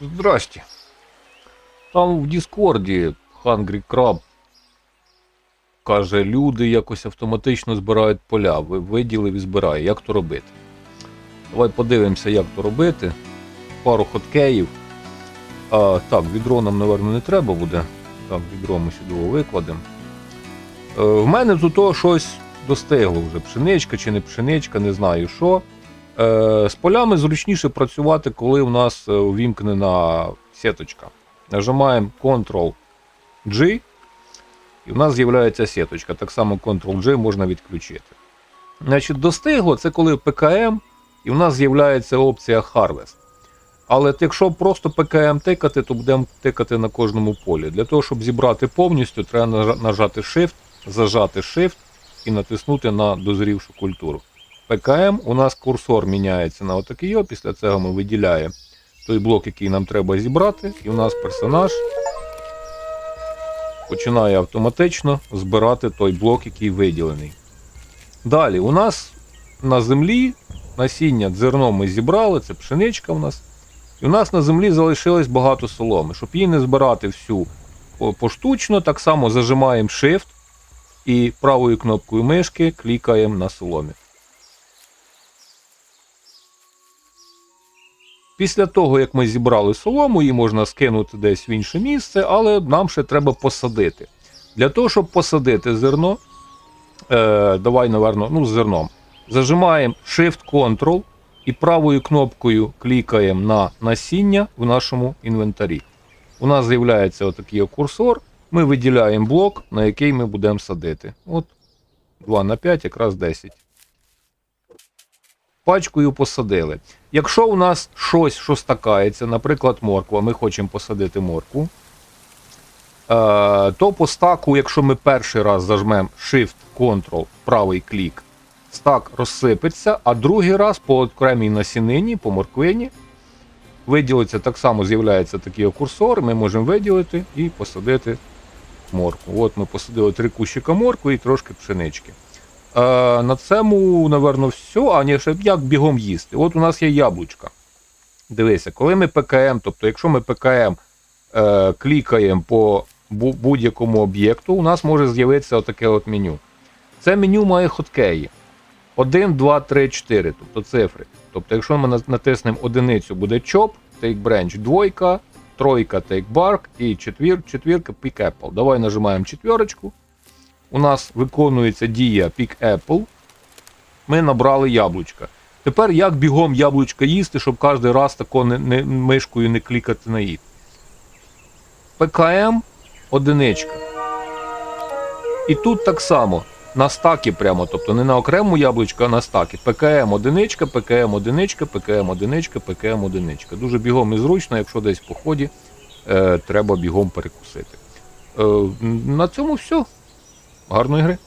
Здрасте. Там в Діскорді Hungry Crab каже, люди якось автоматично збирають поля. Виділив і збирає. Як то робити? Давай подивимося, як то робити. Пару хоткеїв. А, так, відро нам, напевно, не треба буде. Так, відро ми сюди викладемо. Е, в мене тут щось достигло вже. Пшеничка чи не пшеничка, не знаю що. Е, з полями зручніше працювати, коли у нас е, увімкнена сіточка. Нажимаємо Ctrl-G, і в нас з'являється сіточка. Так само Ctrl-G можна відключити. Значить, достигло це коли ПКМ, і в нас з'являється опція Harvest. Але якщо просто ПКМ тикати, то будемо тикати на кожному полі. Для того, щоб зібрати повністю, треба нажати Shift, зажати Shift і натиснути на дозрівшу культуру. ПКМ у нас курсор міняється на отакий, після цього ми виділяємо той блок, який нам треба зібрати, і у нас персонаж починає автоматично збирати той блок, який виділений. Далі, у нас на землі насіння зерно ми зібрали, це пшеничка у нас. І у нас на землі залишилось багато соломи. Щоб її не збирати всю поштучно, так само зажимаємо Shift і правою кнопкою мишки клікаємо на соломі. Після того, як ми зібрали солому, її можна скинути десь в інше місце, але нам ще треба посадити. Для того, щоб посадити зерно, е, давай, наверно, ну, зерном, зажимаємо Shift-Ctrl і правою кнопкою клікаємо на насіння в нашому інвентарі. У нас з'являється отакий курсор. Ми виділяємо блок, на який ми будемо садити. От 2 на 5, якраз 10 пачкою посадили. Якщо у нас щось, що стакається, наприклад, морква, ми хочемо посадити моркву, е, то по стаку, якщо ми перший раз зажмемо Shift, Ctrl, правий клік, стак розсипеться, а другий раз по окремій насінині, по морквині, виділиться так само з'являється такий курсор, ми можемо виділити і посадити моркву. От ми посадили три кущика моркви і трошки пшенички. Е, на цьому, напевно, все. А ні, ще як бігом їсти. От у нас є яблучка. Дивися, коли ми ПКМ, тобто, якщо ми ПКМ е, клікаємо по будь-якому об'єкту, у нас може з'явитися отаке от меню. Це меню має хоткеї. 1, 2, 3, 4, тобто цифри. Тобто, якщо ми натиснемо одиницю, буде chop, take branch, двойка, тройка take bark і четвір, четвірка pick apple. Давай нажимаємо четвірочку у нас виконується дія Pick Apple. Ми набрали яблучка. Тепер як бігом яблучка їсти, щоб кожен раз тако не, не, мишкою не клікати на їд. ПКМ одиничка. І тут так само. На стаки прямо, тобто не на окрему яблучко, а на стаки. ПКМ одиничка, ПКМ одиничка, ПКМ одиничка, ПКМ одиничка. Дуже бігом і зручно, якщо десь в поході е, треба бігом перекусити. Е, на цьому все. Гарної гри.